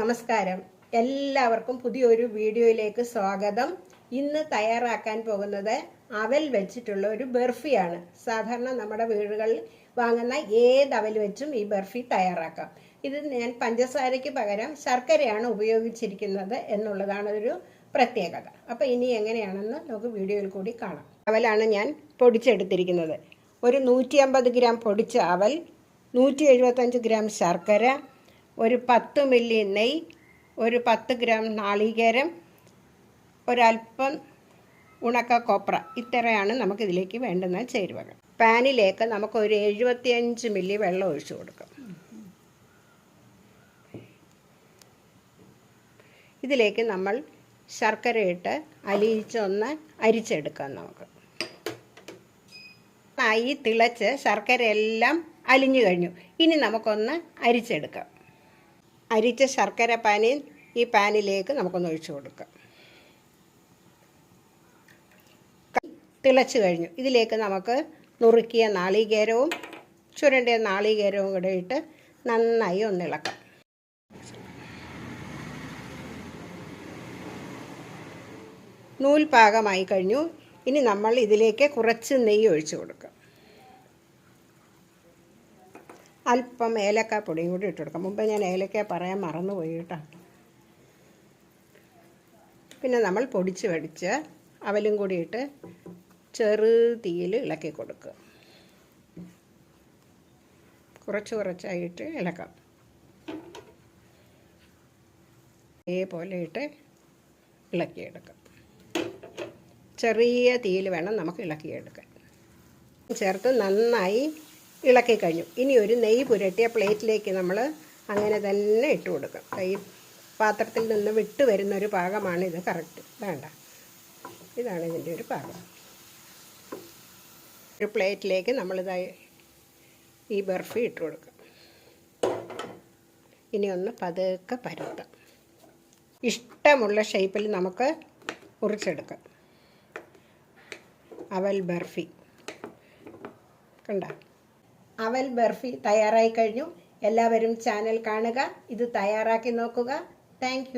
നമസ്കാരം. എല്ലാവർക്കും പുതിയൊരു വീഡിയോയിലേക്ക് സ്വാഗതം. ഇന്ന് തയ്യാറാക്കാൻ പോകുന്നത് അവൽ വെച്ചിട്ടുള്ള ഒരു ബർഫിയാണ്. സാധാരണ നമ്മുടെ വീടുകളിൽ വാങ്ങുന്ന ഏത് അവൽ വെച്ചും ഈ ബർഫി തയ്യാറാക്കാം. ഇത് ഞാൻ പഞ്ചസാരയ്ക്ക് പകരം ശർക്കരയാണ് ഉപയോഗിച്ചിരിക്കുന്നത് എന്നുള്ളതാണ് ഒരു പ്രത്യേകത. അപ്പോൾ ഇനി എങ്ങനെയാണെന്ന് നമുക്ക് വീഡിയോയിൽ കൂടി കാണാം. അവലാണ് ഞാൻ പൊടിച്ചെടുത്തിരിക്കുന്നത്. ഒരു നൂറ്റി അമ്പത് ഗ്രാം പൊടിച്ച അവൽ നൂറ്റി എഴുപത്തഞ്ച് ഗ്രാം ശർക്കര ഒരു പത്ത് മില്ലി നെയ് ഒരു പത്ത് ഗ്രാം നാളികേരം ഒരല്പം ഉണക്ക കൊപ്ര. ഇത്രയാണ് നമുക്കിതിലേക്ക് വേണ്ടുന്ന ചേരുവകൾ. പാനിലേക്ക് നമുക്ക് ഒരു എഴുപത്തിയഞ്ച് മില്ലി വെള്ളം ഒഴിച്ചു കൊടുക്കാം. ഇതിലേക്ക് നമ്മൾ ശർക്കര ഇട്ട് അലിയിച്ചൊന്ന് അരിച്ചെടുക്കാം നമുക്ക്. ഈ തിളച്ച് ശർക്കര എല്ലാം അലിഞ്ഞു കഴിഞ്ഞു. ഇനി നമുക്കൊന്ന് അരിച്ചെടുക്കാം. അരിച്ച ശർക്കര പാനി ഈ പാനിലേക്ക് നമുക്കൊന്ന് ഒഴിച്ചു കൊടുക്കാം. തിളച്ച് കഴിഞ്ഞു. ഇതിലേക്ക് നമുക്ക് നുറുക്കിയ നാളികേരവും ചുരണ്ടിയ നാളികേരവും കൂടെ ഇട്ട് നന്നായി ഒന്ന് ഇളക്കാം. നൂൽ പാകമായി കഴിഞ്ഞു. ഇനി നമ്മൾ ഇതിലേക്ക് കുറച്ച് നെയ്യ് ഒഴിച്ചു കൊടുക്കാം. അല്പം ഏലക്ക പൊടിയും കൂടി ഇട്ട് കൊടുക്കാം. മുമ്പേ ഞാൻ ഏലക്ക പറയാൻ മറന്നുപോയി കേട്ടോ. പിന്നെ നമ്മൾ പൊടിച്ച് വടിച്ച് അവലും കൂടി ഇട്ട് ചെറു തീയിൽ ഇളക്കി കൊടുക്കുക. കുറച്ച് കുറച്ചായിട്ട് ഇളക്കാം. ഇതേപോലെ ഇട്ട് ഇളക്കിയെടുക്കാം. ചെറിയ തീയിൽ വേണം നമുക്ക് ഇളക്കിയെടുക്കാൻ. ചേർത്ത് നന്നായി ഇളക്കി കഴിഞ്ഞു. ഇനി ഒരു നെയ്യ് പുരട്ടിയ പ്ലേറ്റിലേക്ക് നമ്മൾ അങ്ങനെ തന്നെ ഇട്ട് കൊടുക്കും. ഈ പാത്രത്തിൽ നിന്ന് വിട്ട് വരുന്ന ഒരു പാകമാണ് ഇത്. കറക്റ്റ്. വേണ്ട. ഇതാണ് ഇതിന്റെ ഒരു പാകം. ഒരു പ്ലേറ്റിലേക്ക് നമ്മളിതായി ഈ ബർഫി ഇട്ട് കൊടുക്കാം. ഇനി ഒന്ന് പതുക്കെ പരത്താം. ഇഷ്ടമുള്ള ഷേപ്പിൽ നമുക്ക് മുറിച്ചെടുക്കാം. അവൽ ബർഫി. കണ്ട? അവൽ ബർഫി തയ്യാറായി കഴിഞ്ഞു. എല്ലാവരും ചാനൽ കാണുക. ഇത് തയ്യാറാക്കി നോക്കുക. താങ്ക്